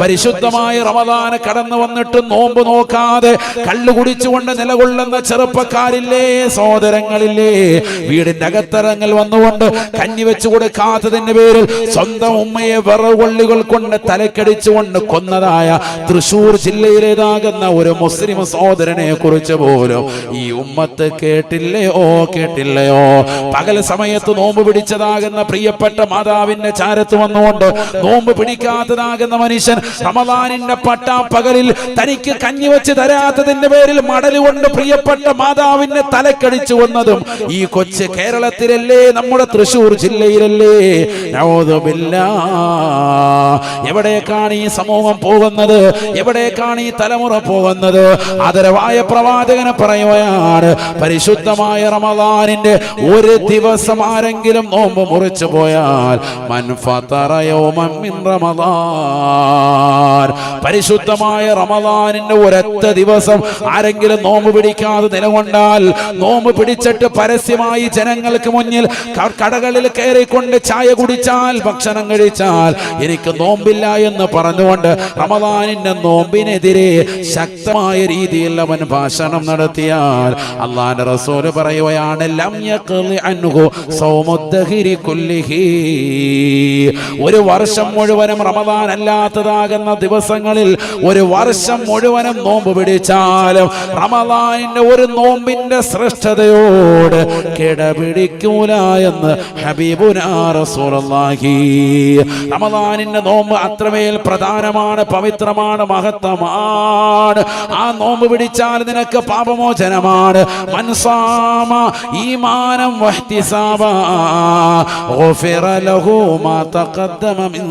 പരിശുദ്ധമായ റമദാന കടന്നു വന്നിട്ട് നോമ്പ് നോക്കാതെ കള്ളു കുടിച്ചുകൊണ്ട് നിലകൊള്ളുന്ന ചെറുപ്പക്കാരില്ലേ സഹോദരങ്ങളില്ലേ? വീടിന്റെ അകത്തരങ്ങൾ വന്നുകൊണ്ട് കഞ്ഞി വെച്ചു കൊടുക്കാത്തതിന്റെ പേരിൽ സ്വന്തം ഉമ്മയെ വിറകൊള്ളികൾ കൊണ്ട് തലക്കടിച്ചുകൊണ്ട് കൊന്നതായ തൃശൂർ ജില്ലയിലേതാകുന്ന ഒരു മുസ്ലിം സഹോദരനെ കുറിച്ച് പോലും ഈ ഉമ്മത്ത് കേട്ടില്ലയോ കേട്ടില്ലയോ? പകൽ സമയത്ത് നോമ്പ് പിടിച്ചതാകുന്ന പ്രിയപ്പെട്ട മാതാവിന്റെ ചാരത്ത് വന്നുകൊണ്ട് നോമ്പ് പിടിക്കാത്തതാകുന്ന മനുഷ്യൻ റമദാനിന്റെ പട്ടാ പകലിൽ തനിക്ക് കഞ്ഞി വെച്ച് തരാത്തതിന്റെ പേരിൽ മടലുകൊണ്ട് പ്രിയപ്പെട്ട മാതാവിനെ തലക്കടിച്ചു വന്നതും ഈ കൊച്ച് കേരളത്തിലല്ലേ നമ്മുടെ തൃശൂർ ജില്ലയിലല്ലേ. എവിടേക്കാണ് ഈ സമൂഹം പോകുന്നത്? എവിടേക്കാണ് ഈ തലമുറ പോകുന്നത്? ആദരവായ പ്രവാചകനെ പറയുകയാണ് പരിശുദ്ധമായ റമദാനിന്റെ ഒരു ദിവസം ആരെങ്കിലും നോമ്പ് മുറിച്ചു പോയാൽ മൻ ഫതറ യൗമൻ മിൻ പരിശുദ്ധമായ റമദാനിന്റെ ഒരൊറ്റ ദിവസം ആരെങ്കിലും നോമ്പ് പിടിക്കാതെ നിലകൊണ്ടാൽ നോമ്പ് പിടിച്ചിട്ട് പരസ്യമായി ജനങ്ങൾക്ക് മുന്നിൽ കടകളിൽ കയറിക്കൊണ്ട് ചായ കുടിച്ചാൽ ഭക്ഷണം കഴിച്ചാൽ എനിക്ക് നോമ്പില്ല എന്ന് പറഞ്ഞുകൊണ്ട് റമദാനിന്റെ നോമ്പിനെതിരെ ശക്തമായ രീതിയിൽ അവൻ ഭാഷണം നടത്തിയാൽ അള്ളാന്റെ റസൂൽ പറയുകയാണ് ഒരു വർഷം മുഴുവനും റമദാൻ അല്ലാത്തതാകുന്ന ദിവസങ്ങളിൽ ഒരു വർഷം മുഴുവനും നോമ്പ് പിടിച്ചാലും റമദാനിന്റെ ഒരു നോമ്പിന്റെ ശ്രേഷ്ഠതയോട് കിടപിടിക്കൂല എന്ന് ഹബീബുനാ റസൂലുള്ളാഹി. റമദാനിന്റെ നോമ്പ് അത്രമേൽ പ്രധാനമാണ് പവിത്രമാണ് മഹത്തമാണ് ആ നോമ്പ് പിടിച്ചാൽ നിനക്ക് പാപമോചനമാണ്. മനസാമ ഈമാനം വഹ്തിസാബ ഗുഫിറ ലഹു മാ തഖദ്ദമ മിൻ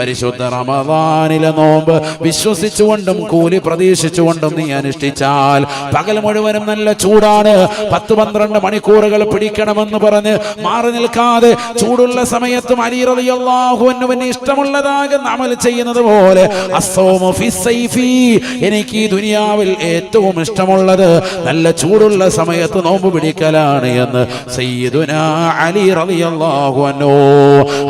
പരിശുദ്ധ റമദാനിലെ നോമ്പ് വിശ്വസിച്ചുകൊണ്ടും കൂലി പ്രതീക്ഷിച്ചുകൊണ്ടും നീ അനുഷ്ഠിച്ചാൽ പകൽ മുഴുവനും നല്ല ചൂടാണ്. പത്ത് പന്ത്രണ്ട് മണിക്കൂറുകൾ പിടിക്കണമെന്ന് പറഞ്ഞ് മാറി നിൽക്കാതെ ചൂടുള്ള സമയത്തും അലി റളിയല്ലാഹു അൻഹുവിന് ഇഷ്ടമുള്ളതാകുന്ന അമൽ ചെയ്യുന്നത് പോലെ എനിക്ക് ഈ ദുനിയാവിൽ ഏറ്റവും ഇഷ്ടമുള്ളത് നല്ല ചൂടുള്ള സമയത്ത് നോമ്പ് പിടിക്കലാണ് എന്ന് സയ്യിദുനാ അലി റളിയല്ലാഹു അൻഹു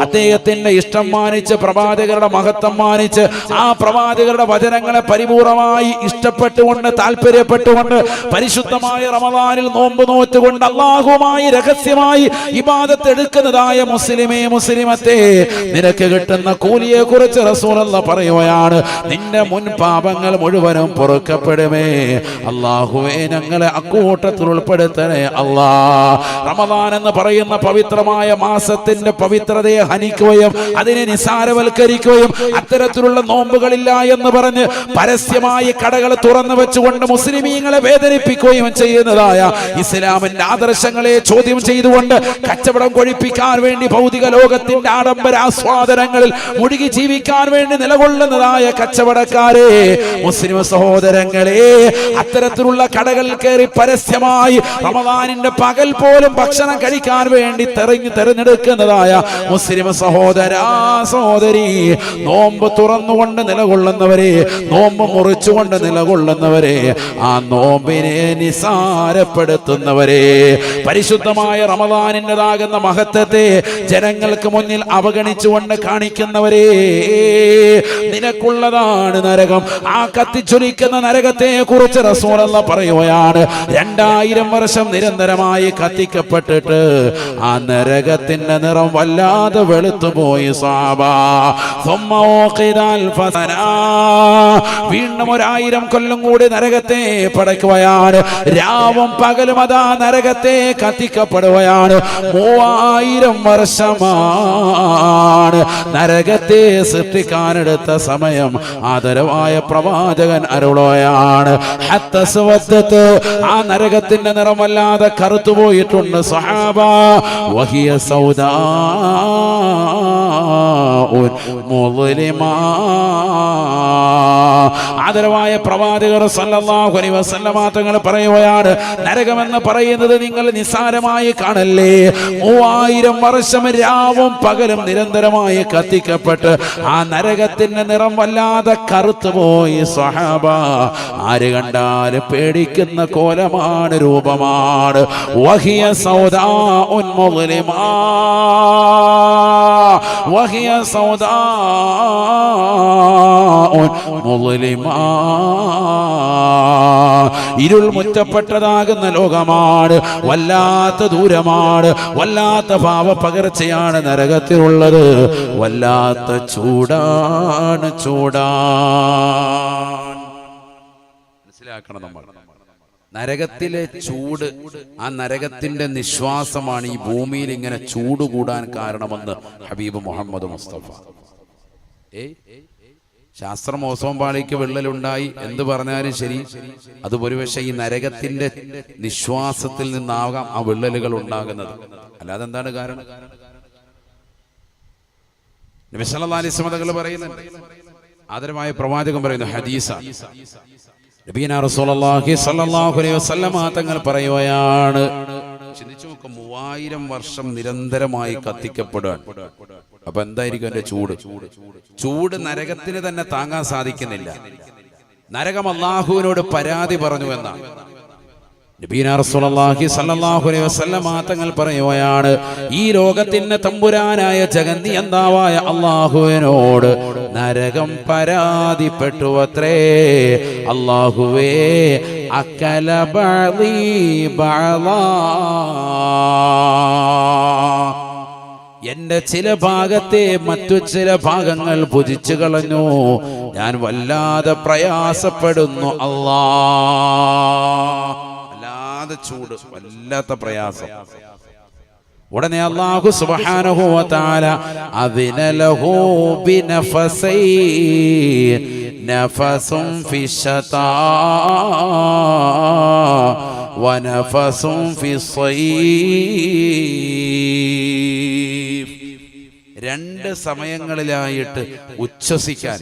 അദ്ദേഹത്തിന്റെ ഇഷ്ടം മാനിച്ച് പ്രവാചകരുടെ മഹത്വം മാനിച്ച് ആ പ്രവാചകരുടെ വചനങ്ങളെ പരിപൂർണമായി ഇഷ്ടപ്പെട്ടുകൊണ്ട് താല്പര്യപ്പെട്ടുകൊണ്ട് പരിശുദ്ധമായ റമദാനിൽ നോമ്പ് നോറ്റുകൊണ്ട് അള്ളാഹുമായി രഹസ്യമായി ഇബാദത്ത് എടുക്കുന്നതായ മുസ്ലിമേ മുസ്ലിമത്തെ നിനക്ക് കിട്ടുന്ന കൂലിയെ കുറിച്ച് റസൂലല്ല പറയുകയാണ്. നിന്റെ മുൻ പാപങ്ങൾ മുഴുവനും പൊറുക്കപ്പെടുമേ. അള്ളാഹുവേ ഞങ്ങളെ അക്കൂട്ടത്തിൽ ഉൾപ്പെടുത്തണേ അള്ളാ റമദാൻ എന്ന് പറയുന്ന പവിത്രമായ മാസത്തിന്റെ പവിത്രതയെ ഹനിക്കുകയും അതിനെ നിസാരവൽക്കരിക്കുകയും അത്തരത്തിലുള്ള നോമ്പുകളില്ല എന്ന് പറഞ്ഞ് പരസ്യമായി കടകൾ തുറന്നു വെച്ചുകൊണ്ട് മുസ്ലിമീങ്ങളെ വേദനിപ്പിക്കുകയും ചെയ്യുന്നതായ ഇസ്ലാമിന്റെ ആദർശങ്ങളെ ചോദ്യം ചെയ്തുകൊണ്ട് കച്ചവടം കൊഴിപ്പിക്കാൻ വേണ്ടി ഭൗതിക ലോകത്തിന്റെ ആഡംബര ആസ്വാദനങ്ങളിൽ മുഴുകി ജീവിക്കാൻ വേണ്ടി നിലകൊള്ളുന്നതായ കച്ചവടക്കാരെ മുസ്ലിം സഹോദരങ്ങളെ അത്തരത്തിലുള്ള കടകളിൽ കയറി പരസ്യമായി റമദാനിന്റെ പകൽ പോലും ഭക്ഷണം കഴിക്കാൻ വേണ്ടി തെരഞ്ഞു തെരഞ്ഞെടുക്കുന്നതായ മുസ്ലിം സഹോദര സഹോദരി. നോമ്പ് തുറന്നുകൊണ്ട് നിലകൊള്ളുന്നവരെ നോമ്പ് മുറിച്ചുകൊണ്ട് നിലകൊള്ളുന്നവരെ ആ നോമ്പിനെ നിസാരപ്പെടുത്തുന്നവരെ. പരിശുദ്ധമായ റമദാനിന്റെതാകുന്ന മഹത്വത്തെ ജനങ്ങൾക്ക് മുന്നിൽ അവഗണിച്ചുകൊണ്ട് കാണിക്കുന്നവരെ. നിനക്കുള്ളതാണ് നരകം. ആ കത്തിച്ചൊലിക്കുന്ന നരകത്തെ കുറിച്ച് റസൂലല്ല പറയുകയാണ്. രണ്ടായിരം വർഷം നിരന്തരമായി കത്തിക്കപ്പെട്ടിട്ട് ആ നരകത്തിന്റെ നിറം വല്ലാതെ വെളുത്തുപോയി സാബാ. വീണ്ടും ഒരായിരം കൊല്ലം കൂടി നരകത്തെ പടയ്ക്കുകയാണ്. രാവും പകലും അതാ നരകത്തെ കത്തിക്കപ്പെടുകയാണ്. മൂവായിരം വർഷമാണ് നരകത്തെ സൃഷ്ടിക്കാനെടുത്ത സമയം. ആദരവായ പ്രവാചകൻ അരുളോയാണ്. ആ നരകത്തിന്റെ നിറമല്ലാതെ കറുത്തുപോയിട്ടുണ്ട് സഹാബ. വഹിയ സൗദാ. മുസ്ലിമാ. ആദരവായ പ്രവാചകർ സല്ലല്ലാഹു അലൈഹി വസല്ലമ തങ്ങൾ പറയുകയാണ് നരകമെന്ന് പറയുന്നത് നിങ്ങൾ നിസ്സാരമായി കാണല്ലേ? മൂവായിരം വർഷം രാവും പകലും നിരന്തരമായി കത്തിക്കപ്പെട്ട് ആ നരകത്തിന്റെ നിറം വല്ലാതെ കറുത്തുപോയി സഹാബ. ആര് കണ്ടാൽ പേടിക്കുന്ന കോലമാണ് രൂപമാണ്. വഹിയ സൗദാ മുസ്ലിമാ. വഹിയ സൗദാ മുസ്ലിമാ ഇരുൾ മുറ്റപ്പെട്ടതാകുന്ന ലോകമാണ്. വല്ലാത്ത ദൂരമാണ്. വല്ലാത്ത ഭാവ പകർച്ചയാണ് നരകത്തിലുള്ളത്. വല്ലാത്ത ചൂടാണ് ചൂടാ മനസ്സിലാക്കണം നമ്മൾ. നരകത്തിലെ ചൂട് ആ നരകത്തിന്റെ നിശ്വാസമാണ് ഈ ഭൂമിയിൽ ഇങ്ങനെ ചൂട് കൂടാൻ കാരണമെന്ന് ഹബീബ് മുഹമ്മദ് മുസ്തഫ. ഏ? ശാസ്ത്രം ഓസോം പാളിക്ക് വിള്ളലുണ്ടായി എന്ത് പറഞ്ഞാലും ശരി. അത് ഒരുപക്ഷെ ഈ നരകത്തിന്റെ നിശ്വാസത്തിൽ നിന്നാകാം ആ വിള്ളലുകൾ ഉണ്ടാകുന്നത്. അല്ലാതെ എന്താണ് കാരണം? നബിസല്ലാസ്മതകൾ പറയുന്നുണ്ട്. ആദരമായ പ്രവാചകം പറയുന്നു ഹദീസ. നബീന തങ്ങൾ പറയുകയാണ്. ചിന്തിച്ചു നോക്ക് മൂവായിരം വർഷം നിരന്തരമായി കത്തിക്കപ്പെടുകയാണ്. അപ്പൊ എന്തായിരിക്കും എന്റെ ചൂട്? ചൂട് നരകത്തിന് തന്നെ താങ്ങാൻ സാധിക്കുന്നില്ല. നരകം അള്ളാഹുവിനോട് പരാതി പറഞ്ഞു എന്നാണ്. തങ്ങൾ പറയുകയാണ് ഈ ലോകത്തിന്റെ തമ്പുരാനായ ജഗന്നിയന്താവായ അള്ളാഹുവിനോട് നരകം പരാതിപ്പെട്ടു അത്രേ അള്ളാഹുവേ അക്കല എന്റെ ചില ഭാഗത്തെ മറ്റു ചില ഭാഗങ്ങൾ ഭുജിച്ചു കളഞ്ഞു. ഞാൻ വല്ലാതെ പ്രയാസപ്പെടുന്നു അല്ലാ വല്ലാതെ ചൂട് വല്ലാത്ത പ്രയാസം. ഉടനെ അള്ളാഹു സുബ്ഹാനഹു വ തആല അദിന ലഹു ബിനഫസൈ നഫസും ഫിഷതാ വനഫസും ഫിസ്സൈഫ് രണ്ട് സമയങ്ങളിലായിട്ട് ഉച്ഛസിക്കാൻ.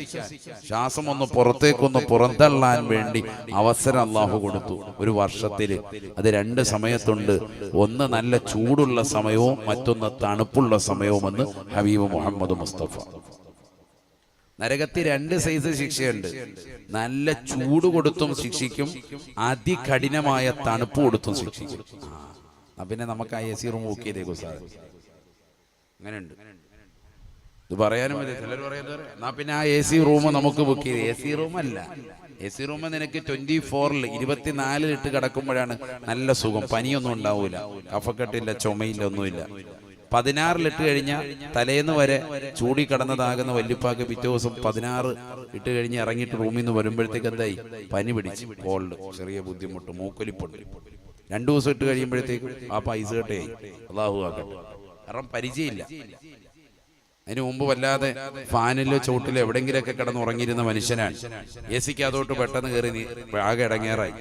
ശ്വാസം ഒന്ന് പുറത്തേക്കൊന്ന് പുറന്തള്ളാൻ വേണ്ടി അവസരം അള്ളാഹു കൊടുത്തു. ഒരു വർഷത്തിൽ അത് രണ്ട് സമയത്തുണ്ട്. ഒന്ന് നല്ല ചൂടുള്ള സമയവും മറ്റൊന്ന് തണുപ്പുള്ള സമയവുമെന്ന് ഹബീബ് മുഹമ്മദ് മുസ്തഫ. നരകത്തി രണ്ട് സൈസ് ശിക്ഷയുണ്ട്. നല്ല ചൂട് കൊടുത്തും ശിക്ഷിക്കും. അതികഠിനമായ തണുപ്പ് കൊടുത്തും ശിക്ഷിക്കും. പിന്നെ നമുക്ക് ആ എ സി റൂം ബുക്ക് ചെയ്തേക്കും സാർ അങ്ങനെയുണ്ട്. ഇത് പറയാനും പറ്റില്ല. ചിലർ പറയുന്നത് എന്നാ പിന്നെ ആ എ സി റൂം നമുക്ക് ബുക്ക് ചെയ്ത്. എ സി റൂം അല്ല. എ സി റൂം നിനക്ക് ട്വന്റി ഫോറിൽ ഇരുപത്തിനാലിൽ ഇട്ട് കിടക്കുമ്പോഴാണ് നല്ല സുഖം. പനിയൊന്നും ഉണ്ടാവൂല. കഫക്കെട്ടില്ല ചുമയില്ല ഒന്നുമില്ല. പതിനാറിലിട്ട് കഴിഞ്ഞാൽ തലേന്ന് വരെ ചൂടി കടന്നതാകുന്ന വല്യപ്പാക്ക് പിറ്റേ ദിവസം പതിനാറ് ഇട്ട് കഴിഞ്ഞ് ഇറങ്ങിയിട്ട് റൂമിൽ നിന്ന് വരുമ്പോഴത്തേക്ക് എന്തായി? പനി പിടിച്ച്. കോൾഡ്. ചെറിയ ബുദ്ധിമുട്ട്. മൂക്കൊലിപ്പൊട്ടി രണ്ടു ദിവസം ഇട്ട് കഴിയുമ്പോഴത്തേക്ക് ആ പൈസ കേട്ടേ അള്ളാഹു ആക്കട്ടെ. കാരണം പരിചയമില്ല. അതിനു മുമ്പ് വല്ലാതെ ഫാനിലോ ചോട്ടിലോ എവിടെങ്കിലൊക്കെ കിടന്ന് ഉറങ്ങിയിരുന്ന മനുഷ്യനാണ്. എ സിക്ക് അതോട്ട് പെട്ടെന്ന് കയറി ആകെ ഇടങ്ങേറായി.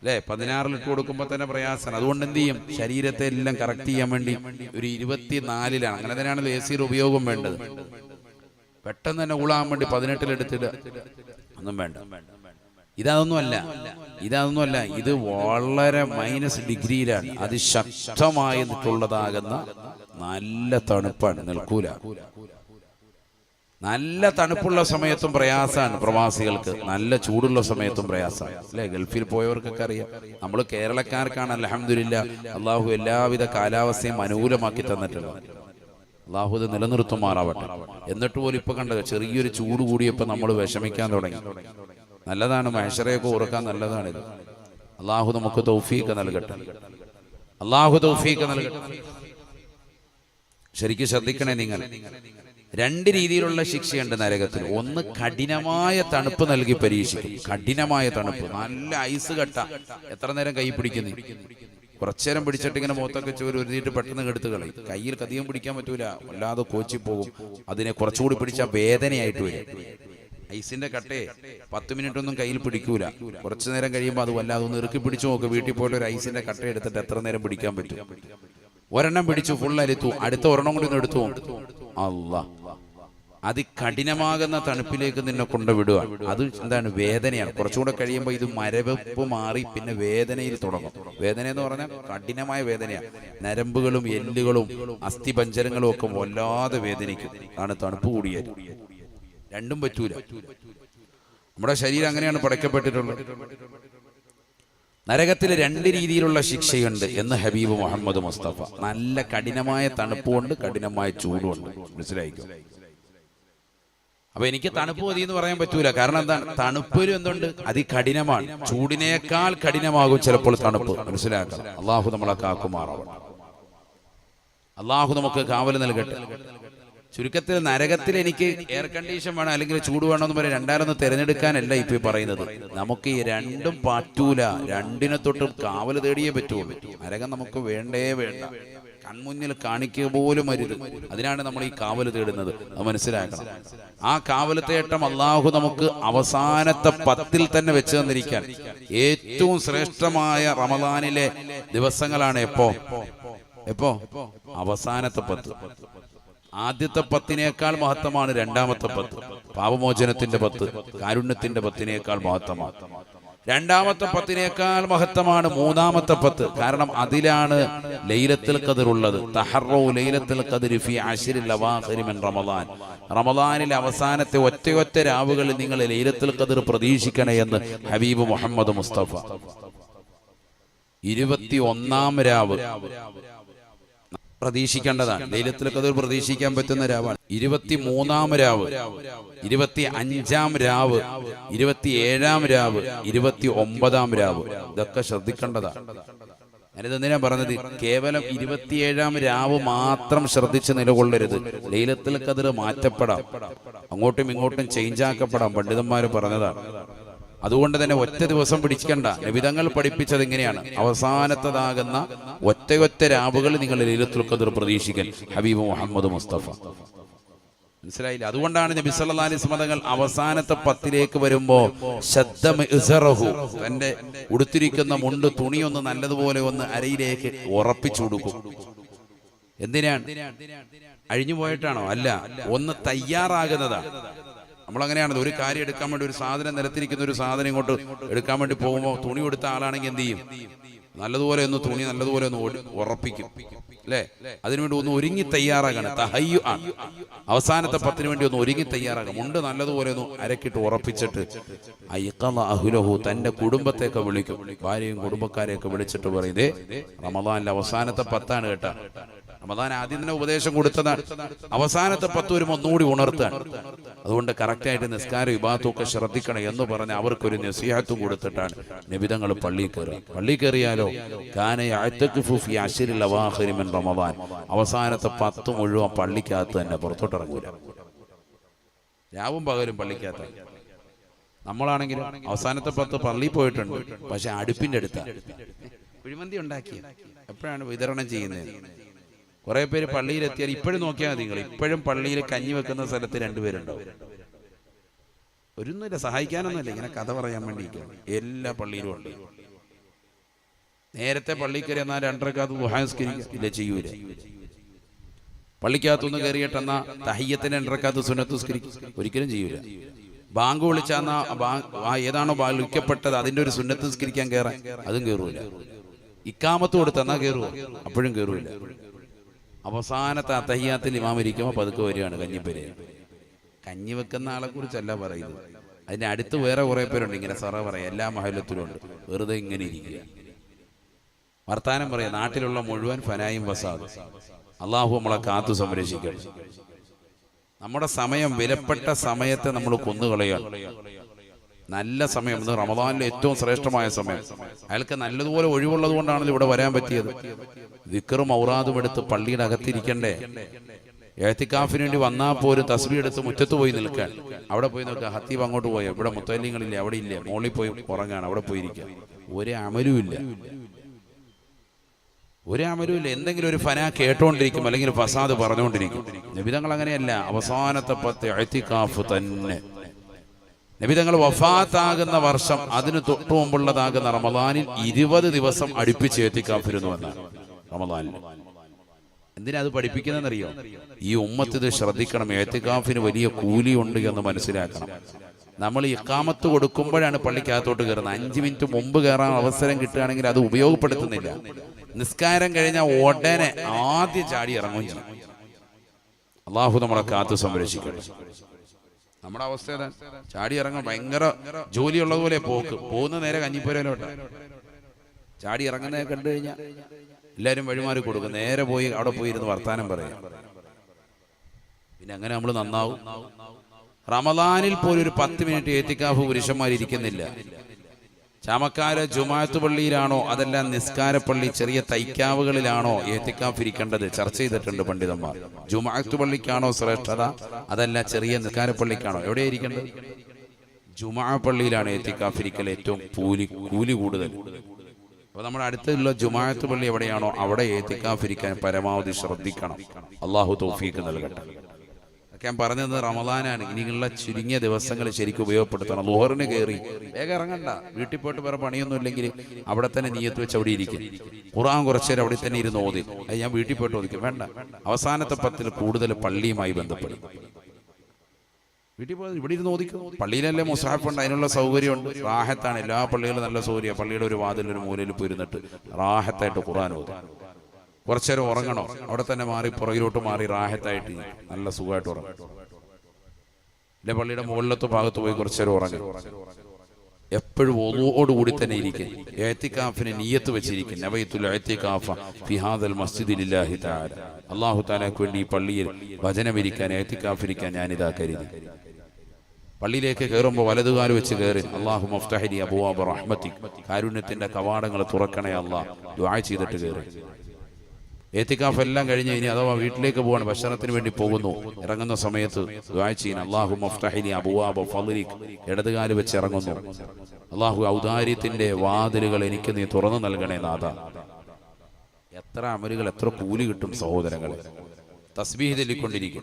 അല്ലേ? പതിനാറിൽ ഇട്ട് കൊടുക്കുമ്പോൾ തന്നെ പ്രയാസം. അതുകൊണ്ട് എന്ത് ചെയ്യും? ശരീരത്തെ എല്ലാം കറക്റ്റ് ചെയ്യാൻ വേണ്ടി ഒരു ഇരുപത്തിനാലിലാണ്. അങ്ങനെ തന്നെയാണല്ലോ എ സിയുടെ ഉപയോഗം വേണ്ടത്. പെട്ടെന്ന് തന്നെ ഊളാൻ വേണ്ടി പതിനെട്ടിലെടുത്തിടുക ഒന്നും വേണ്ട. ഇതൊന്നുമല്ല ഇതൊന്നുമല്ല ഇത് വളരെ മൈനസ് ഡിഗ്രിയിലാണ്. അതിശക്തമായിട്ടുള്ളതാകുന്ന നല്ല തണുപ്പാണ് നിൽക്കൂല. നല്ല തണുപ്പുള്ള സമയത്തും പ്രയാസമാണ് പ്രവാസികൾക്ക്. നല്ല ചൂടുള്ള സമയത്തും പ്രയാസമാണ് അല്ലെ? ഗൾഫിൽ പോയവർക്കൊക്കെ അറിയാം. നമ്മൾ കേരളക്കാർക്കാണ് അലഹമില്ല അള്ളാഹു എല്ലാവിധ കാലാവസ്ഥയും അനുകൂലമാക്കി തന്നിട്ടുണ്ട് അള്ളാഹു ഇത് നിലനിർത്തുമാറാവട്ടെ. എന്നിട്ട് പോലും ഇപ്പൊ കണ്ടത് ചെറിയൊരു ചൂട് കൂടിയപ്പോ നമ്മൾ വിഷമിക്കാൻ തുടങ്ങി. നല്ലതാണ് മഹേശ്വരയൊക്കെ ഓർക്കാൻ നല്ലതാണിത് അള്ളാഹു നമുക്ക് തൗഫീക്ക് നൽകട്ടെ. അള്ളാഹു തൗഫീക്ക് നൽകട്ടെ. ശരിക്കും ശ്രദ്ധിക്കണേ നിങ്ങൾ. രണ്ട് രീതിയിലുള്ള ശിക്ഷയുണ്ട് നരകത്തിൽ. ഒന്ന് കഠിനമായ തണുപ്പ് നൽകി പരീക്ഷിക്കും. കഠിനമായ തണുപ്പ്. നല്ല ഐസ് കട്ട. എത്ര നേരം കൈ പിടിക്കുന്നു? കുറച്ചേരം പിടിച്ചിട്ട് ഇങ്ങനെ മുഖത്തൊക്കെ ചോര് ഒരുതിയിട്ട് പെട്ടെന്ന് കെടുത്ത് കളയും. കയ്യിൽ കധികം പിടിക്കാൻ പറ്റൂല. വല്ലാതെ കോച്ചി പോകും. അതിനെ കുറച്ചുകൂടി പിടിച്ചാൽ വേദനയായിട്ട് വരും. ഐസിന്റെ കട്ടയെ പത്ത് മിനിറ്റ് ഒന്നും കയ്യിൽ പിടിക്കൂല. കുറച്ചു നേരം കഴിയുമ്പോൾ അത് വല്ലാതെ ഒന്ന് ഇറുക്കി പിടിച്ചു നോക്ക്. വീട്ടിൽ പോയിട്ട് ഒരു ഐസിന്റെ കട്ട എടുത്തിട്ട് എത്ര നേരം പിടിക്കാൻ പറ്റും? ഒരെണ്ണം പിടിച്ചു ഫുൾ അരുത്തു അടുത്ത ഒരെണ്ണം കൂടി എടുത്തു. അല്ല അതികഠിനമാകുന്ന തണുപ്പിലേക്ക് നിന്നെ കൊണ്ടുവിടുക അത് എന്താണ്? വേദനയാണ്. കുറച്ചുകൂടെ കഴിയുമ്പോൾ ഇത് മരവെപ്പ് മാറി പിന്നെ വേദനയിൽ തുടങ്ങും. വേദന എന്ന് പറഞ്ഞാൽ കഠിനമായ വേദനയാണ്. നരമ്പുകളും എല്ലുകളും അസ്ഥിപഞ്ചരങ്ങളും ഒക്കെ വല്ലാതെ വേദനിക്കും. ആണ് തണുപ്പ് കൂടിയത്. രണ്ടും പറ്റൂല. നമ്മുടെ ശരീരം അങ്ങനെയാണ് പടയ്ക്കപ്പെട്ടിട്ടുള്ളത്. നരകത്തിൽ രണ്ട് രീതിയിലുള്ള ശിക്ഷയുണ്ട് എന്ന് ഹബീബ് മുഹമ്മദ് മുസ്തഫ. നല്ല കഠിനമായ തണുപ്പുണ്ട് കഠിനമായ ചൂടുണ്ട് മനസ്സിലായിക്കോ? അപ്പൊ എനിക്ക് തണുപ്പ് മതി എന്ന് പറയാൻ പറ്റൂല. കാരണം എന്താണ്? തണുപ്പൊരു എന്തുണ്ട്? അതികഠിനമാണ് ചൂടിനേക്കാൾ കഠിനമാകും ചിലപ്പോൾ തണുപ്പ്. മനസ്സിലാക്കണം. അള്ളാഹു നമ്മളെ കാക്കുമാറാവണം അള്ളാഹു നമുക്ക് കാവൽ നൽകട്ടെ. ചുരുക്കത്തിൽ നരകത്തിൽ എനിക്ക് എയർ കണ്ടീഷൻ വേണം അല്ലെങ്കിൽ ചൂട് വേണമെന്ന് പറയും. രണ്ടാലൊന്ന് തിരഞ്ഞെടുക്കാനല്ല ഇപ്പൊ പറയുന്നത്. നമുക്ക് ഈ രണ്ടും പറ്റൂല. രണ്ടിനെ തൊട്ടും കാവൽ തേടിയേ പറ്റുള്ളൂ. നരകം നമുക്ക് വേണ്ടേ വേണ്ട. കൺമുന്നിൽ കാണിക്കുക പോലും അരുത്. അതിനാണ് നമ്മൾ ഈ കാവൽ തേടുന്നത്. അത് മനസ്സിലാക്കണം. ആ കാവൽ തേട്ടം അള്ളാഹു നമുക്ക് അവസാനത്തെ പത്തിൽ തന്നെ വെച്ച് തന്നിരിക്കാൻ. ഏറ്റവും ശ്രേഷ്ഠമായ റമദാനിലെ ദിവസങ്ങളാണ് എപ്പോ? എപ്പോ? അവസാനത്തെ പത്ത്. ആദ്യത്തെ പത്തിനേക്കാൾ മഹത്വമാണ് രണ്ടാമത്തെ പത്ത്. പാപമോചനത്തിന്റെ പത്ത് കാരുണ്യത്തിന്റെ പത്തിനേക്കാൾ മഹത്വമാണ്. രണ്ടാമത്തെ പത്തിനേക്കാൾ മഹത്വമാണ് മൂന്നാമത്തെ പത്ത്. കാരണം അതിലാണ് ലൈലത്തിൽ കതിർ ഉള്ളത്. തഹറോ ലൈലത്തിൽ കതിരിഫി ഫി മിൻ റമദാൻ. റമദാനിലെ അവസാനത്തെ ഒറ്റയൊറ്റ രാവുകളിൽ നിങ്ങൾ ലൈലത്തിൽ കതിർ പ്രതീക്ഷിക്കണേ എന്ന് ഹബീബ് മുഹമ്മദ് മുസ്തഫ. ഇരുപത്തി ഒന്നാം രാവ്. പ്രതീക്ഷിക്കേണ്ടതാണ്. ലൈലത്തിൽ ഖദർ പ്രതീക്ഷിക്കാൻ പറ്റുന്ന രാവാണ്. ഇരുപത്തി മൂന്നാം രാവ് ഇരുപത്തി അഞ്ചാം രാവ് ഇരുപത്തി ഏഴാം രാവ് ഇരുപത്തി ഒമ്പതാം രാവ്. ഇതൊക്കെ ശ്രദ്ധിക്കേണ്ടതാണ്. ഞാനിത് എന്തിനാ പറഞ്ഞത്? കേവലം ഇരുപത്തിയേഴാം രാവ് മാത്രം ശ്രദ്ധിച്ച് നിലകൊള്ളരുത്. ലൈലത്തിൽ കതിർ മാറ്റപ്പെടാം. അങ്ങോട്ടും ഇങ്ങോട്ടും ചേഞ്ച് ആക്കപ്പെടാം. പണ്ഡിതന്മാർ പറഞ്ഞതാണ്. അതുകൊണ്ട് തന്നെ ഒറ്റ ദിവസം പിടിക്കണ്ട നിബിതങ്ങൾ പഠിപ്പിച്ചത് എങ്ങനെയാണ് അവസാനത്തതാകുന്ന ഒറ്റയൊറ്റ രാവുകൾ നിങ്ങൾ ലൈലത്തുൽ ഖദർ പ്രതീക്ഷിക്കൽ. ഹബീബ് മുഹമ്മദ് മുസ്തഫ. മനസ്സിലായില്ല? അതുകൊണ്ടാണ് നബി സല്ലല്ലാഹു അലൈഹി തങ്ങൾ അവസാനത്തെ പത്തിലേക്ക് വരുമ്പോ തന്റെ ഉടുത്തിരിക്കുന്ന മുണ്ട് തുണിയൊന്ന് നല്ലതുപോലെ ഒന്ന് അരയിലേക്ക് ഉറപ്പിച്ചു കൊടുക്കും. എന്തിനാണ്? അഴിഞ്ഞു പോയിട്ടാണോ? അല്ല ഒന്ന് തയ്യാറാകുന്നതാണ് നമ്മളങ്ങനെയാണത് ഒരു കാര്യം എടുക്കാൻ വേണ്ടി ഒരു സാധനം നിലത്തിരിക്കുന്ന ഒരു സാധനം ഇങ്ങോട്ട് എടുക്കാൻ വേണ്ടി പോകുമ്പോൾ തുണി കൊടുത്ത ആളാണെങ്കിൽ എന്ത് ചെയ്യും? നല്ലതുപോലെ ഒന്ന് തുണി നല്ലതുപോലെ ഒന്ന് ഉറപ്പിക്കും. അല്ലേ? അതിനുവേണ്ടി ഒന്ന് ഒരുങ്ങി തയ്യാറാകണം. തഹയ്യു ആണ്. അവസാനത്തെ പത്തിന് വേണ്ടി ഒന്ന് ഒരുങ്ങി തയ്യാറാകും ഉണ്ട് നല്ലതുപോലെ ഒന്ന് അരക്കിട്ട് ഉറപ്പിച്ചിട്ട് അഹുലഹു തന്റെ കുടുംബത്തെയൊക്കെ വിളിക്കും. ഭാര്യയും കുടുംബക്കാരെയൊക്കെ വിളിച്ചിട്ട് പറയും "ദേ, റമദാനിലെ അവസാനത്തെ പത്താണ് കേട്ടാ. റമദാൻ ആദ്യം തന്നെ ഉപദേശം കൊടുത്തതാണ്. അവസാനത്തെ പത്ത് വരുമ്പോൾ ഒന്നുകൂടി ഉണർത്താണ് അതുകൊണ്ട് കറക്റ്റായിട്ട് നിസ്കാര വിഭാഗത്തൊക്കെ ശ്രദ്ധിക്കണം എന്ന് പറഞ്ഞ് അവർക്കൊരു നസീഹത്തും കൊടുത്തിട്ടാണ് നിബിതങ്ങൾ പള്ളിയിൽ കയറുക. പള്ളിയിൽ കയറിയാലോ? റമദാൻ. അവസാനത്തെ പത്ത് മുഴുവൻ പള്ളിക്കകത്ത് തന്നെ പുറത്തോട്ട് പുറത്തോട്ടിറങ്ങൂല. രാവും പകലും പള്ളിക്കകത്ത്. നമ്മളാണെങ്കിലും അവസാനത്തെ പത്ത് പള്ളി പോയിട്ടുണ്ട്. പക്ഷെ അടുപ്പിന്റെ അടുത്താണ് കുഴിമന്തി ഉണ്ടാക്കിയത് എപ്പോഴാണ് വിതരണം ചെയ്യുന്നത്? കുറെ പേര് പള്ളിയിലെത്തിയാൽ ഇപ്പോഴും നോക്കിയാൽ മതി നിങ്ങൾ. ഇപ്പോഴും പള്ളിയിൽ കഞ്ഞി വെക്കുന്ന സ്ഥലത്ത് രണ്ടുപേരുണ്ടാവും. ഒരുന്നുമില്ല സഹായിക്കാനൊന്നുമില്ല. ഇങ്ങനെ കഥ പറയാൻ വേണ്ടിയിരിക്കുകയാണ് എല്ലാ പള്ളിയിലും ഉണ്ട്. നേരത്തെ പള്ളി കയറി എന്നാൽ രണ്ടരക്കകത്ത് ഗുഹാസ്കരിക്കില്ല ചെയ്യൂല. പള്ളിക്കകത്തുനിന്ന് കയറിയിട്ട് എന്നാ തഹയ്യത്തിന്റെ രണ്ടരക്കകത്ത് സുന്നത്തുസ്കരിക്കും ഒരിക്കലും ചെയ്യൂല. ബാങ്ക് വിളിച്ചാന്നാ ഏതാണോ വിളിക്കപ്പെട്ടത് അതിന്റെ ഒരു സുന്നത്തുസ്കരിക്കാൻ കയറാൻ. അതും കയറൂല. ഇക്കാമത്ത് കൊടുത്തെന്നാ കയറുമോ അപ്പോഴും കയറൂല. അവസാനത്തെ അത്തഹ്യാത്തിൽ ഇമാം ഇരിക്കുമ്പോൾ പതുക്കെ വരികയാണ് കഞ്ഞിപ്പേര്. കഞ്ഞി വെക്കുന്ന ആളെ കുറിച്ചല്ല പറയുന്നത്. അതിന്റെ അടുത്ത് വേറെ കുറെ പേരുണ്ട്. ഇങ്ങനെ സറ പറയാം എല്ലാ മഹലത്തിലും ഉണ്ട്. വെറുതെ ഇങ്ങനെ ഇരിക്കുക. വർത്താനം പറയാം നാട്ടിലുള്ള മുഴുവൻ ഫനായും വസാദ് അള്ളാഹു നമ്മളെ കാത്തു സംരക്ഷിക്കണം. നമ്മുടെ സമയം വിലപ്പെട്ട സമയത്തെ നമ്മൾ കൊന്നുകളയാണ്. നല്ല സമയം. ഇത് റമദാനിലെ ഏറ്റവും ശ്രേഷ്ഠമായ സമയം. അയാൾക്ക് നല്ലതുപോലെ ഒഴിവുള്ളത് കൊണ്ടാണല്ലോ ഇവിടെ വരാൻ പറ്റിയത്. വിക്രും ഔറാദും എടുത്ത് പള്ളിയുടെ അകത്തിരിക്കണ്ടേ? ഏത്തിക്കാഫിന് വേണ്ടി വന്നാൽ പോലും തസ്ബി എടുത്ത് മുറ്റത്ത് പോയി നിൽക്കാൻ. അവിടെ പോയി നിൽക്കുക ഹത്തീബ് അങ്ങോട്ട് പോയി? ഇവിടെ മുത്തല്യങ്ങളില്ല അവിടെ ഇല്ല? മോളിൽ പോയി ഉറങ്ങാണ്. അവിടെ പോയിരിക്കുക ഒരു അമലുമില്ല ഒരു അമലുമില്ല എന്തെങ്കിലും ഒരു ഫന കേട്ടോണ്ടിരിക്കും അല്ലെങ്കിൽ ഫസാദ് പറഞ്ഞുകൊണ്ടിരിക്കും നിബിതങ്ങൾ അങ്ങനെയല്ല. അവസാനത്തെ പത്ത് എഴുത്തിക്കാഫ് തന്നെ. നബിതങ്ങൾ വഫാത്താകുന്ന വർഷം അതിന് തൊട്ടു മുമ്പുള്ളതാകുന്ന റമദാനിൽ ഇരുപത് ദിവസം അടുപ്പിച്ച് എത്തിക്കാഫിരുന്നു എന്നാണ് റമദാനിൽ. എന്തിനാ അത് പഠിപ്പിക്കുന്നതെന്നറിയോ? ഈ ഉമ്മത്ത് ഇത് ശ്രദ്ധിക്കണം. ഏത്തിക്കാഫിന് വലിയ കൂലിയുണ്ട് എന്ന് മനസ്സിലാക്കണം. നമ്മൾ ഇക്കാമത്ത് കൊടുക്കുമ്പോഴാണ് പള്ളിക്കകത്തോട്ട് കയറുന്നത്. അഞ്ച് മിനിറ്റ് മുമ്പ് കയറാൻ അവസരം കിട്ടുകയാണെങ്കിൽ അത് ഉപയോഗപ്പെടുത്തുന്നില്ല. നിസ്കാരം കഴിഞ്ഞാൽ ഉടനെ ആദ്യം ചാടി ഇറങ്ങുകയും ചെയ്യും അള്ളാഹു നമ്മളെ കാത്തു സംരക്ഷിക്കണം നമ്മുടെ അവസ്ഥ ചാടി ഇറങ്ങാൻ ഭയങ്കര ജോലിയുള്ളതുപോലെ പോക്ക്. പോകുന്ന നേരെ കഞ്ഞിപ്പുരയിലോട്ടാ. ചാടി ഇറങ്ങുന്നത് കണ്ടു കഴിഞ്ഞാൽ എല്ലാവരും വഴിമാറി കൊടുക്കും. നേരെ പോയി അവിടെ പോയി ഇരുന്ന് വർത്താനം പറയാം. പിന്നെ അങ്ങനെ നമ്മൾ നന്നാവും. റമദാനിൽ പോലും ഒരു പത്ത് മിനിറ്റ് ഏത്തിക്കാഫ് പുരുഷന്മാർ ചാമക്കാര് ജുമാഅത്ത് പള്ളിയിലാണോ അതെല്ലാം നിസ്കാരപ്പള്ളി ചെറിയ തൈക്കാവുകളിലാണോ ഏത്തിക്കാഫ് ഇരിക്കേണ്ടത്? ചർച്ച ചെയ്തിട്ടുണ്ട് പണ്ഡിതന്മാർ. ജുമാഅത്ത് പള്ളിക്കാണോ ശ്രേഷ്ഠത? അതല്ല ചെറിയ നിസ്കാരപ്പള്ളിക്കാണോ എവിടെ ഇരിക്കേണ്ടത്? ജുമാ പള്ളിയിലാണ് ഏത്തിക്കാഫ് ഇരിക്കൽ ഏറ്റവും കൂലി കൂലി കൂടുതൽ. അപ്പൊ നമ്മുടെ അടുത്തുള്ള ജുമാഅത്ത് പള്ളി എവിടെയാണോ അവിടെ ഏത്തിക്കാഫ് ഇരിക്കാൻ പരമാവധി ശ്രദ്ധിക്കണം. അള്ളാഹു തൗഫീക്ക് നൽകട്ടെ. ഒക്കെ ഞാൻ പറഞ്ഞത് റമദാനാണ്. ഇനിയുള്ള ചുരുങ്ങിയ ദിവസങ്ങൾ ശരിക്കും ഉപയോഗപ്പെടുത്തണം. ലോഹറിന് കയറി വേഗം ഇറങ്ങണ്ട. വീട്ടിൽ പോയിട്ട് വേറെ പണിയൊന്നും ഇല്ലെങ്കിൽ അവിടെ തന്നെ നീയത്ത് വെച്ച് അവിടെ ഇരിക്കും. ഖുറാൻ കുറച്ചു നേരം അവിടെ തന്നെ ഇരുന്ന് ഓതി. അത് ഞാൻ വീട്ടിൽ പോയിട്ട് ഓദിക്കും വേണ്ട. അവസാനത്തെ പത്തിൽ കൂടുതൽ പള്ളിയുമായി ബന്ധപ്പെടും. വീട്ടിൽ പോയി ഇവിടെ ഇരുന്ന് ഓദിക്കും പള്ളിയിലല്ലേ മുസാഫുണ്ട്. അതിനുള്ള സൗകര്യമുണ്ട്. റാഹത്താണ്. എല്ലാ പള്ളികളും നല്ല സൗകര്യം പള്ളിയുടെ ഒരു വാതിൽ ഒരു മൂലയിൽ പോയിരുന്നിട്ട് റാഹത്തായിട്ട് ഖുറാൻ ഓതും കുറച്ചു നേരം ഉറങ്ങണോ. അവിടെ തന്നെ മാറി പുറകിലോട്ട് മാറി റാഹത്തായിട്ട് നല്ല സുഖമായിട്ട് ഉറങ്ങും. ഇല്ല പള്ളിയുടെ മുകളിലത്തെ ഭാഗത്ത് പോയി കുറച്ചേരം ഉറങ്ങും. എപ്പോഴും കൂടി തന്നെ ഇരിക്കും. ഏത്തിക്കാഫിനെ നീയത്ത് വെച്ചിരിക്കും. ഏത്തിക്കാഫ ഫിഹാദൽ അല്ലാഹു തആലയ്ക്ക് വേണ്ടി ഈ പള്ളിയിൽ വചനമിരിക്കാൻ ഏത്തിക്കാഫിരിക്കാൻ ഇതാ കരുതി. പള്ളിയിലേക്ക് കയറുമ്പോൾ വലതുകാൽ വെച്ച് കയറി അള്ളാഹു മഫ്തഹരി അബുവാബ് കാരുണ്യത്തിന്റെ കവാടങ്ങൾ തുറക്കണേ അള്ളാഹ് ദുആ ചെയ്തിട്ട് കയറി ഏത്തിക്കാഫ് എല്ലാം കഴിഞ്ഞ് ഇനി അഥവാ വീട്ടിലേക്ക് പോവാണ് ഭക്ഷണത്തിന് വേണ്ടി പോകുന്നു. ഇറങ്ങുന്ന സമയത്ത് ഇടതുകാൽ വെച്ച് ഇറങ്ങുന്നു. അള്ളാഹു ഔദാര്യത്തിന്റെ വാതിലുകൾ എനിക്ക് നീ തുറന്നു നൽകണേ നാഥ. എത്ര അമലുകൾ എത്ര കൂലി കിട്ടും സഹോദരങ്ങളെ. തസ്ബീഹ് ചൊല്ലിക്കൊണ്ടിരിക്കും.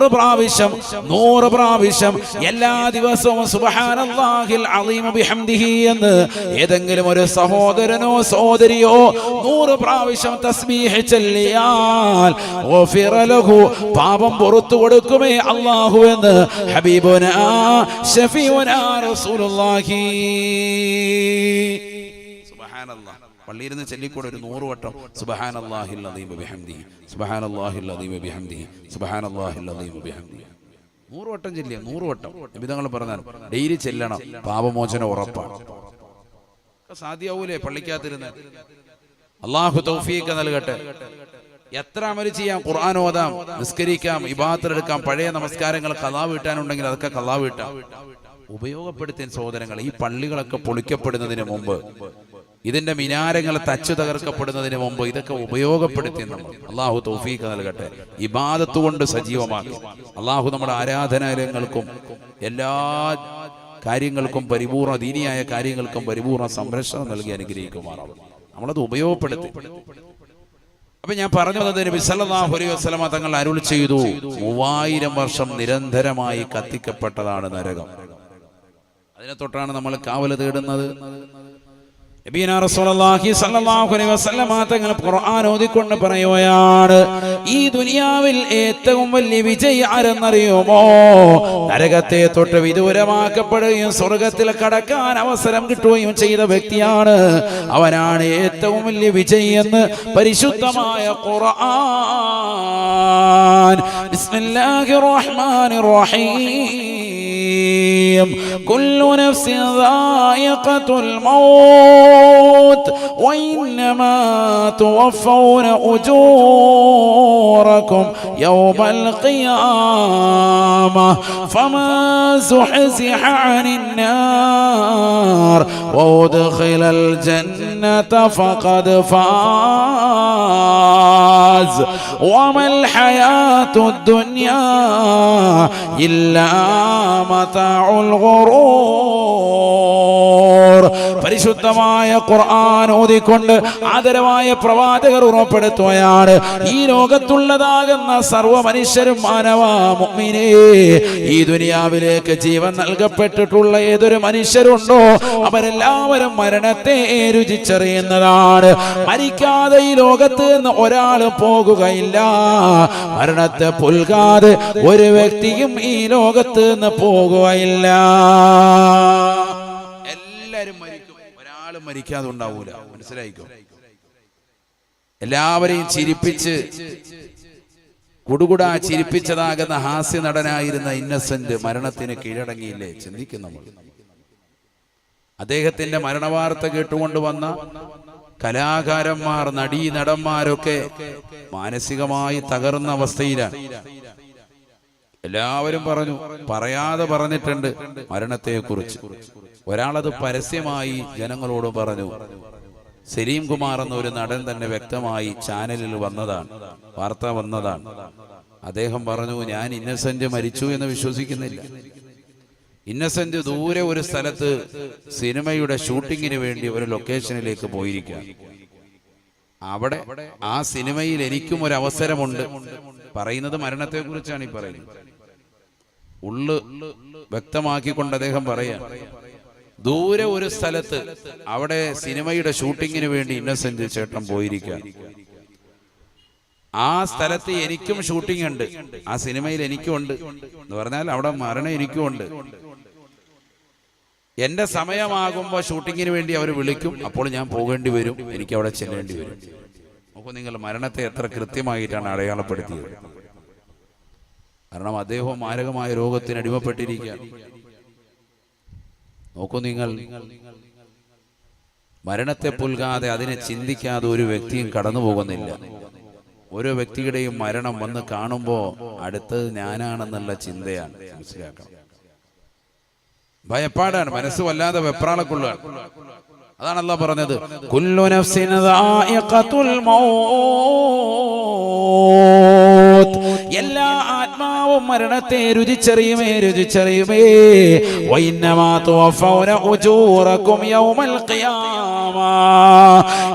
നൂറ് പ്രാവശ്യം നൂറ് പ്രാവശ്യം. എല്ലാ ദിവസവും സുബ്ഹാനല്ലാഹിൽ അലീം ബിഹംദിഹി എന്ന് ഏതെങ്കിലും ഒരു സഹോദരനോ സഹോദരിയോ നൂറ് പ്രാവശ്യം തസ്ബീഹ് ചൊല്ലിയാൽ പാപം പുറത്തു കൊടുക്കുമേ അള്ളാഹു എന്ന് ഹബീബുനാ ഷഫീഉനാ റസൂലുള്ളാഹി. സുബ്ഹാനല്ലാഹ് പള്ളിയിരുന്ന് ചെല്ലിക്കൂടെ ഒരു നൂറ് വട്ടം. സുബ്ഹാനല്ലാഹിൽ അദീം സുബഹാൻ സുബ്ഹാനല്ലാഹിൽ അദീം ബിഹംദിഹി സുബ്ഹാനല്ലാഹിൽ അദീം ബിഹംദി. നൂറ് വട്ടം ചെല്ലിയ നൂറ് വട്ടം. വിധങ്ങൾ പറഞ്ഞാൽ ഡെയിലി ചെല്ലണം പാപമോചനം ഉറപ്പാണ് സാധ്യാവൂലേ പള്ളിക്കകത്തിരുന്ന്. അള്ളാഹു തൗഫിയൊക്കെ നൽകട്ടെ. എത്ര അമൽ ചെയ്യാം ഖുർആൻ ഓതാം നിസ്കരിക്കാം ഇബാത്തിലെടുക്കാം പഴയ നമസ്കാരങ്ങൾ കഥാ വീട്ടാനുണ്ടെങ്കിൽ അതൊക്കെ കഥാ വീട്ടാം ഉപയോഗപ്പെടുത്തിയ സഹോദരങ്ങൾ ഈ പള്ളികളൊക്കെ പൊളിക്കപ്പെടുന്നതിന് മുമ്പ് ഇതിന്റെ മിനാരങ്ങൾ തച്ചു തകർക്കപ്പെടുന്നതിന് മുമ്പ് ഇതൊക്കെ ഉപയോഗപ്പെടുത്തി നമ്മൾ. അള്ളാഹു തൗഫീഖ് നൽകട്ടെ. ഇബാദത്ത് കൊണ്ട് സജീവമാക്കി. അള്ളാഹു നമ്മുടെ ആരാധനാലയങ്ങൾക്കും എല്ലാ കാര്യങ്ങൾക്കും പരിപൂർണ ദീനിയായ കാര്യങ്ങൾക്കും പരിപൂർണ സംരക്ഷണം നൽകി അനുഗ്രഹിക്കുമാറാവും നമ്മളത് ഉപയോഗപ്പെടുത്തി. അപ്പൊ ഞാൻ പറഞ്ഞു വന്നത് വിസലാഹു അലൈ വസ്ലമ തങ്ങൾ അരുൾ ചെയ്തു മൂവായിരം വർഷം നിരന്തരമായി കത്തിക്കപ്പെട്ടതാണ് നരകം. അതിനെ തൊട്ടാണ് നമ്മൾ കാവൽ തേടുന്നത് നബീന റസൂലുള്ളാഹി സ്വല്ലല്ലാഹു അലൈഹി വസല്ലമ തങ്ങൾ ഖുർആൻ ഓതിക്കൊണ്ട് പറയുകയാണ് ഈ ദുനിയാവിൽ ഏറ്റവും വലിയ വിജയി ആരെന്നറിയുമോ? നരകത്തെ തൊട്ട് വിദൂരമാക്കപ്പെടുകയും സ്വർഗത്തിൽ കടക്കാൻ അവസരം കിട്ടുകയും ചെയ്ത വ്യക്തിയാണ്. അവനാണ് ഏറ്റവും വലിയ വിജയി എന്ന് പരിശുദ്ധമായ ഖുർആൻ. ബിസ്മില്ലാഹിർ റഹ്മാനിർ റഹീം. كل نفس ذائقة الموت وإنما توفون أجوركم يوم القيامة. فما زحزح عن النار وأدخل الجنة فقد فاز. وما الحياة الدنيا إلا متاع الغرور. പരിശുദ്ധമായ ഖുർആൻ ഓതിക്കൊണ്ട് ആദരവായ പ്രവാചകർ ഉറപ്പെടുത്തുകയാണ്. ഈ ലോകത്തുള്ളതാകുന്ന സർവ മനുഷ്യരും മാനവാ മുഅ്മിനേ ഈ ദുനിയാവിലേക്ക് ജീവൻ നൽകപ്പെട്ടിട്ടുള്ള ഏതൊരു മനുഷ്യരുണ്ടോ അവരെല്ലാവരും മരണത്തെ രുചിച്ചറിയുന്നതാണ്. മരിക്കാതെ ഈ ലോകത്ത് നിന്ന് ഒരാൾ പോകുകയില്ല. മരണത്തെ പുൽകാതെ ഒരു വ്യക്തിയും ഈ ലോകത്ത് നിന്ന് പോകുകയില്ല. ഒരാളും മരിക്കാതെ ഉണ്ടാവൂല. മനസ്സിലായിക്കോ? എല്ലാവരെയും ചിരിപ്പിച്ച് കുടുകുടാ ചിരിപ്പിച്ചതാകുന്ന ഹാസ്യ നടനായിരുന്ന ഇന്നസെന്റ് മരണത്തിന് കീഴടങ്ങിയില്ലേ? ചിന്തിക്കും നമ്മൾ. അദ്ദേഹത്തിന്റെ മരണവാർത്ത കേട്ടുകൊണ്ട് വന്ന കലാകാരന്മാർ നടീ നടന്മാരൊക്കെ മാനസികമായി തകർന്ന അവസ്ഥയിലാണ്. എല്ലാവരും പറഞ്ഞു പറയാതെ പറഞ്ഞിട്ടുണ്ട് മരണത്തെക്കുറിച്ച്. ഒരാളത് പരസ്യമായി ജനങ്ങളോട് പറഞ്ഞു സലീം കുമാർ എന്നൊരു നടൻ തന്നെ വ്യക്തമായി ചാനലിൽ വന്നതാണ് വാർത്ത വന്നതാണ്. അദ്ദേഹം പറഞ്ഞു ഞാൻ ഇന്നസെന്റ് മരിച്ചു എന്ന് വിശ്വസിക്കുന്നില്ല. ഇന്നസെന്റ് ദൂരെ ഒരു സ്ഥലത്ത് സിനിമയുടെ ഷൂട്ടിങ്ങിന് വേണ്ടി ഒരു ലൊക്കേഷനിലേക്ക് പോയിരിക്കുക അവിടെ ആ സിനിമയിൽ എനിക്കും ഒരു അവസരമുണ്ട്. പറയുന്നത് മരണത്തെ കുറിച്ചാണ് ഈ പറയുന്നത്. ഉള്ളു വ്യക്തമാക്കിക്കൊണ്ട് അദ്ദേഹം പറയാ ദൂരെ ഒരു സ്ഥലത്ത് അവിടെ സിനിമയുടെ ഷൂട്ടിങ്ങിന് വേണ്ടി ഇന്നസെന്റ് ചേട്ടൻ പോയിരിക്കുക ആ സ്ഥലത്ത് എനിക്കും ഷൂട്ടിംഗ് ഉണ്ട് ആ സിനിമയിൽ എനിക്കും ഉണ്ട് എന്ന് പറഞ്ഞാൽ അവിടെ മരണം എനിക്കും ഉണ്ട്. എന്റെ സമയമാകുമ്പോൾ ഷൂട്ടിങ്ങിന് വേണ്ടി അവർ വിളിക്കും അപ്പോൾ ഞാൻ പോകേണ്ടി വരും എനിക്ക് അവിടെ ചെല്ലേണ്ടി വരും. നോക്കൂ നിങ്ങൾ മരണത്തെ എത്ര കൃത്യമായിട്ടാണ് അടയാളപ്പെടുത്തിയത്? കാരണം അദ്ദേഹം മാരകമായ രോഗത്തിന് അടിമപ്പെട്ടിരിക്കുകയാണ്. നോക്കൂ നിങ്ങൾ. മരണത്തെ പുൽകാതെ അതിനെ ചിന്തിക്കാതെ ഒരു വ്യക്തിയും കടന്നു പോകുന്നില്ല. ഓരോ വ്യക്തിയുടെയും മരണം വന്ന് കാണുമ്പോൾ അടുത്തത് ഞാനാണെന്നുള്ള ചിന്തയാണ്. മനസ്സിലാക്കണം. ഭയപ്പാടാണ്. മനസ്സ് വല്ലാതെ വെപ്രാളക്കുള്ളതാണ്. അതാണ് അല്ല പറഞ്ഞത്. കുല്ലു നഫ്സിൻ ദായിഖത്തുൽ മൗത്ത് എല്ലാ ആത്മാവും മരണത്തെ രുചിച്ചറിയുമേ രുചിച്ചറിയുമേ.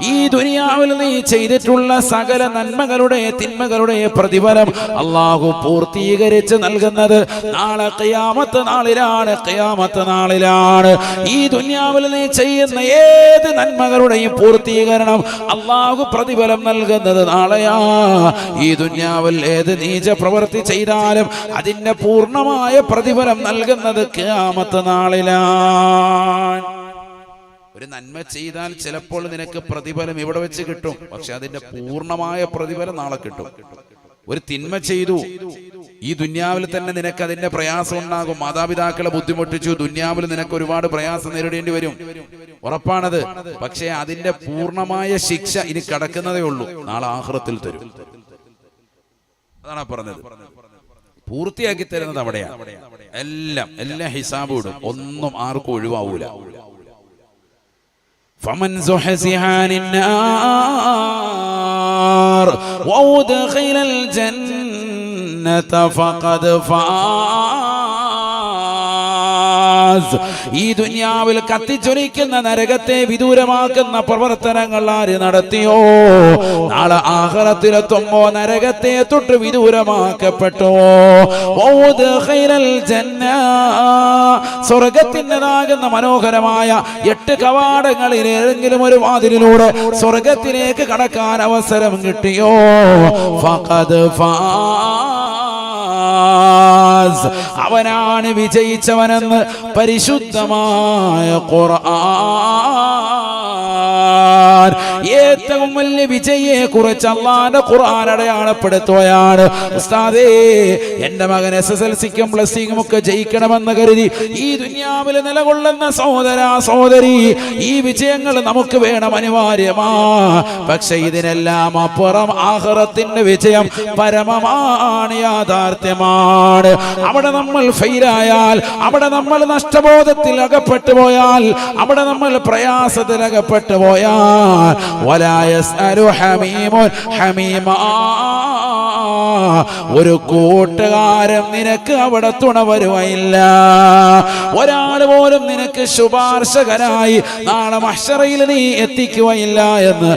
ഈ ദുനിയാവിൽ നീ ചെയ്തിട്ടുള്ള സകല നന്മകളുടെ തിന്മകളുടെ പ്രതിഫലം അള്ളാഹു പൂർത്തീകരിച്ച് നൽകുന്നത് നാളെ ഖിയാമത്ത് നാളിലാണ് ഖിയാമത്ത് നാളിലാണ്. ഈ ദുനിയാവിൽ നീ ചെയ്യുന്ന ഏത് നന്മകളുടെയും പൂർത്തീകരണം അള്ളാഹു പ്രതിഫലം നൽകുന്നത് നാളെയാ. ഈ ദുന്യാവിൽ ഏത് നീച പ്രവൃത്തി ചെയ്താലും അതിന്റെ പൂർണമായ പ്രതിഫലം നൽകുന്നത് ക്യാമത്ത് നാളിലാണ്. ഒരു നന്മ ചെയ്താൽ ചിലപ്പോൾ നിനക്ക് പ്രതിഫലം ഇവിടെ വെച്ച് കിട്ടും. പക്ഷെ അതിന്റെ പൂർണമായ പ്രതിഫലം നാളെ കിട്ടും. ഒരു തിന്മ ചെയ്തു. ഈ ദുന്യാവിൽ തന്നെ നിനക്ക് അതിന്റെ പ്രയാസം ഉണ്ടാകും. മാതാപിതാക്കളെ ബുദ്ധിമുട്ടിച്ചു. ദുന്യാവിൽ നിനക്ക് ഒരുപാട് പ്രയാസം നേരിടേണ്ടി വരും. ഉറപ്പാണത്. പക്ഷേ അതിന്റെ പൂർണമായ ശിക്ഷ ഇനി കടക്കുന്നതേ ഉള്ളൂ. നാളെ ആഹ്റത്തിൽ തരും. അതാണ് ആ പറഞ്ഞത് പൂർത്തിയാക്കി തരുന്നത് അവിടെയാണ് എല്ലാം എല്ലാം ഹിസാബ് ഇടും ഒന്നും ആർക്കും ഒഴിവാവൂല فمن زحزح عن النار وأدخل الجنة فقد فاز ഈ ദുനിയാവിൽ കത്തിച്ചൊരിക്കുന്ന നരകത്തെ വിദൂരമാക്കുന്ന പ്രവർത്തനങ്ങൾ ആര് നടത്തിയോ? നാളെ ആഹ്റത്തിലെത്തുമ്പോ നരകത്തെ തൊട്ട് വിദൂരമാക്കപ്പെട്ടോ? സ്വർഗത്തിന്റെതാകുന്ന മനോഹരമായ എട്ട് കവാടങ്ങളിൽ ഏതെങ്കിലും ഒരു വാതിലിലൂടെ സ്വർഗത്തിലേക്ക് കടക്കാൻ അവസരം കിട്ടിയോ? ഫഖദ് ഫാസ് അവനാണ് വിജയിച്ചവനെന്ന് പരിശുദ്ധമായ ഖുർആൻ. ഏറ്റവും വലിയ വിജയെ കുറിച്ച് അള്ളാന്റെ ഖുർആൻ അടയാളപ്പെടുത്തുകയാണ്. ഉസ്താദേ എന്റെ മകൻ എസ് എസ് എൽ സിക്കും പ്ലസ് സിക്കും ഒക്കെ ജയിക്കണമെന്ന് കരുതി ഈ ദുനിയാവിൽ നിലകൊള്ളുന്ന സഹോദര സഹോദരി ഈ വിജയങ്ങൾ നമുക്ക് വേണം അനിവാര്യമാ. പക്ഷെ ഇതിനെല്ലാം അപ്പുറം ആഹ്റത്തിന്റെ വിജയം പരമമാണ് യാഥാർത്ഥ്യമാണ്. അവിടെ നമ്മൾ ഫെയിലായാൽ അവിടെ നമ്മൾ നഷ്ടബോധത്തിൽ അകപ്പെട്ടു പോയാൽ അവിടെ നമ്മൾ പ്രയാസത്തിൽ അകപ്പെട്ടു പോയാൽ يسأل حميم حميما ഒരു കൂട്ടുകാരൻ നിനക്ക് അവിടെ തുണ വരുവയില്ല. ഒരാൾ പോലും നിനക്ക് ശുപാർശകരായി നാളെ മഹ്ശറയിൽ നീ എത്തിക്കുകയില്ല എന്ന്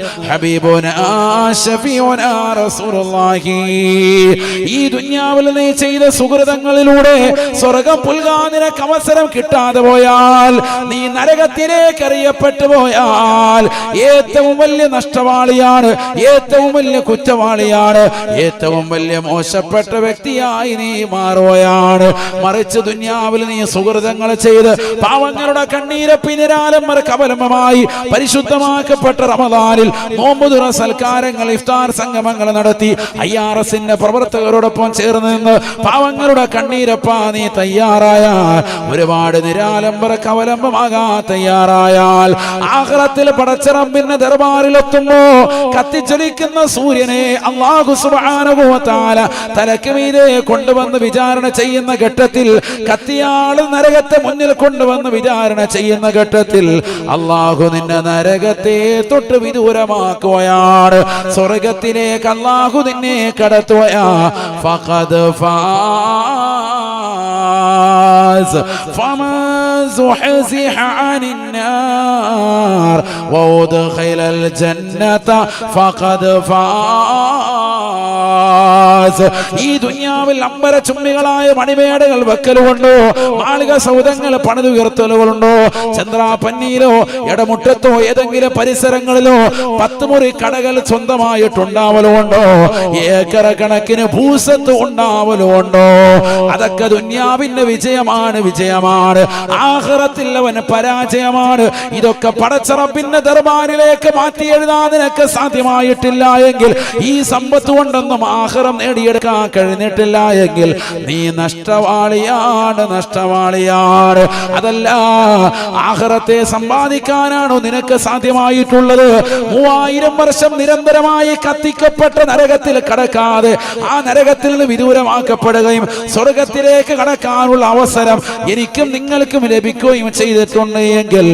ഈ ദുന്യാവിൽ നീ ചെയ്ത സുഹൃതങ്ങളിലൂടെ സ്വർഗം പുൽകാൻ നിനക്ക് അവസരം കിട്ടാതെ പോയാൽ നീ നരകത്തിലേക്ക് അറിയപ്പെട്ടു പോയാൽ ഏറ്റവും വലിയ നഷ്ടവാളിയാണ് ഏറ്റവും വലിയ കുറ്റവാളിയാണ് ഏറ്റവും വലിയ മോശപ്പെട്ട വ്യക്തിയായി നീ മാറുകയാണ്. മറിച്ച് ദുന്യാവിൽ നീ സുഹൃതങ്ങൾ ചെയ്ത് പാവങ്ങളുടെ കണ്ണീരെ പിന്നിരാലംബര കവലമമായി പരിശുദ്ധമാക്കപ്പെട്ട റമദാനിൽ നോമ്പുതുറ സൽക്കാരങ്ങൾ ഇഫ്താർ സംഗമങ്ങൾ നടത്തി ഐ ആർ എസിന്റെ പ്രവർത്തകരോടൊപ്പം ചേർന്ന് നിന്ന് പാവങ്ങളുടെ കണ്ണീരപ്പാ നീ തയ്യാറായാൽ ഒരുപാട് നിരാലംബര കവലംബമാകാ തയ്യാറായാൽ ആഹ്റത്തിൽ പടച്ചിറമ്പിന്റെ ദർബാറിലെത്തുമ്പോ കത്തിച്ചൊലിക്കുന്ന സൂര്യനെ അള്ളാഹു സുബാനുഭവത്താല തലക്ക് മീതെ കൊണ്ടുവന്ന് വിചാരണ ചെയ്യുന്ന ഘട്ടത്തിൽ കത്തിയാള് നരകത്തെ മുന്നിൽ കൊണ്ടുവന്ന് വിചാരണ ചെയ്യുന്ന ഘട്ടത്തിൽ അള്ളാഹു നിന്നെ നരകത്തെ തൊട്ട് വിദൂരമാക്കുകയാണ് സ്വർഗത്തിലേക്ക് അള്ളാഹു നിന്നെ കടത്തുകയാ ഫഖദ് فاز فمن زحزح عن النار وادخل الجنة فقد فاز ഈ ദുനിയാവിൽ അമ്പര ചുമ്മികളായ മണിമേടകൾ വെക്കലുകൊണ്ടോ മാളിക സൗധങ്ങൾ പണിതുയർത്തലുകളുണ്ടോ ചന്ദ്രാപന്നിയിലോ ഇടമുറ്റത്തോ ഏതെങ്കിലും പരിസരങ്ങളിലോ പത്ത് മുറി കടകൾ സ്വന്തമായിട്ടുണ്ടാവലുണ്ടോ ഏക്കറ കണക്കിന് ഭൂസത്ത് ഉണ്ടാവലുണ്ടോ അതൊക്കെ ദുന്യാവിന്റെ വിജയമാണ് വിജയമാണ്. ആഹ്റത്തിൽ അവന് പരാജയമാണ്. ഇതൊക്കെ പടച്ചറപ്പിന്റെ ദർബാനിലേക്ക് മാറ്റി എഴുതാൻ നിനക്ക് സാധ്യമായിട്ടില്ല എങ്കിൽ ഈ സമ്പത്ത് കൊണ്ടൊന്നും ആഹ്റം നേടിയെടുക്കാൻ കഴിഞ്ഞിട്ടില്ല എങ്കിൽ നീ നഷ്ടവാളിയാണ് നഷ്ടവാളിയാണ്. അതല്ല ആഹ്റത്തെ സമ്പാദിക്കാനാണോ നിനക്ക് സാധ്യമായിട്ടുള്ളത്? മൂവായിരം വർഷം നിരന്തരമായി കത്തിക്കപ്പെട്ട നരകത്തിൽ കടക്കാതെ ആ നരകത്തിൽ നിന്ന് വിദൂരമാക്കപ്പെടുകയും സ്വർഗത്തിലേക്ക് കടക്കാനുള്ള അവസരം എനിക്കും നിങ്ങൾക്കും ലഭിക്കുകയും ചെയ്തിട്ടുണ്ട് എങ്കിൽ.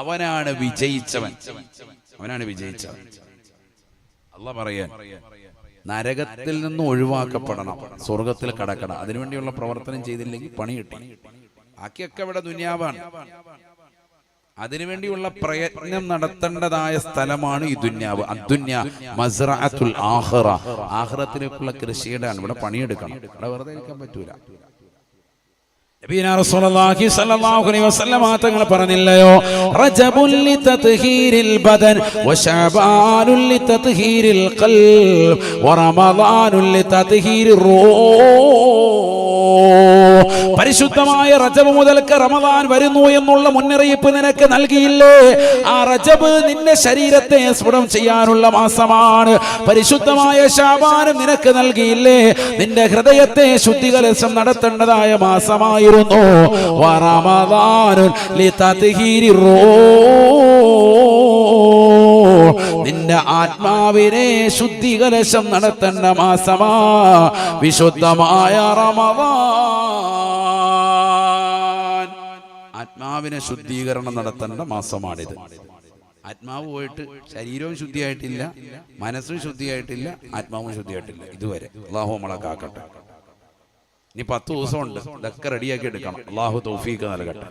അവനാണ് വിജയിച്ചവൻ. അവനാണ് വിജയിച്ചത്. അല്ല പറയാൻ നരകത്തിൽ നിന്ന് ഒഴിവാക്കപ്പെടണം. സ്വർഗത്തിൽ കടക്കണം അതിനുവേണ്ടിയുള്ള പ്രവർത്തനം ചെയ്തില്ലെങ്കിൽ പണി കിട്ടി. ബാക്കിയൊക്കെ ഇവിടെ ദുന്യാവാണ്. അതിനുവേണ്ടിയുള്ള പ്രയത്നം നടത്തേണ്ടതായ സ്ഥലമാണ് ഈ ദുന്യാവ്. അദ്ദുന്യ മസ്റഅത്തുൽ ആഹ്റ ആഹ്റത്തിലേക്കുള്ള കൃഷിയുടെ ആണ് ഇവിടെ പണിയെടുക്കണം. ഇവിടെ വെറുതെ ഇരിക്കാൻ പറ്റൂല നബീന റസൂലുള്ളാഹി സ്വല്ലല്ലാഹു അലൈഹി വസല്ലമ തങ്ങൾ പറഞ്ഞില്ലയോ? റജബുൽ ബദൻ വശഅബാനുൽ ലിതത്ഹീരിൽ പരിശുദ്ധമായ റജബ് മുതൽക്ക് റമദാൻ വരുന്നു എന്നുള്ള മുന്നറിയിപ്പ് നിനക്ക് നൽകിയില്ലേ? ആ റജബ് നിന്റെ ശരീരത്തെ സ്ഫുടം ചെയ്യാനുള്ള മാസമാണ്. പരിശുദ്ധമായ ശാബാനും നിനക്ക് നൽകിയില്ലേ? നിന്റെ ഹൃദയത്തെ ശുദ്ധികലസം നടത്തേണ്ടതായ മാസമായിരുന്നു. വറമദാനുൻ ലിതത്ഹീരി റൂഹ്. നിന്റെ ആത്മാവിനെ ശുദ്ധികലശം നടത്തേണ്ട മാസമാ. വിശുദ്ധമായ ആത്മാവിനെ ശുദ്ധീകരണം നടത്തേണ്ട മാസമാണിത്. ആത്മാവ് പോയിട്ട് ശരീരവും ശുദ്ധിയായിട്ടില്ല മനസ്സും ശുദ്ധിയായിട്ടില്ല ആത്മാവും ശുദ്ധിയായിട്ടില്ല ഇതുവരെ. അള്ളാഹു നമ്മളെ കാക്കട്ടെ. ഇനി പത്ത് ദിവസമുണ്ട്. ഇതൊക്കെ റെഡിയാക്കി എടുക്കണം. അള്ളാഹു തൗഫീക്ക് നൽകട്ടെ.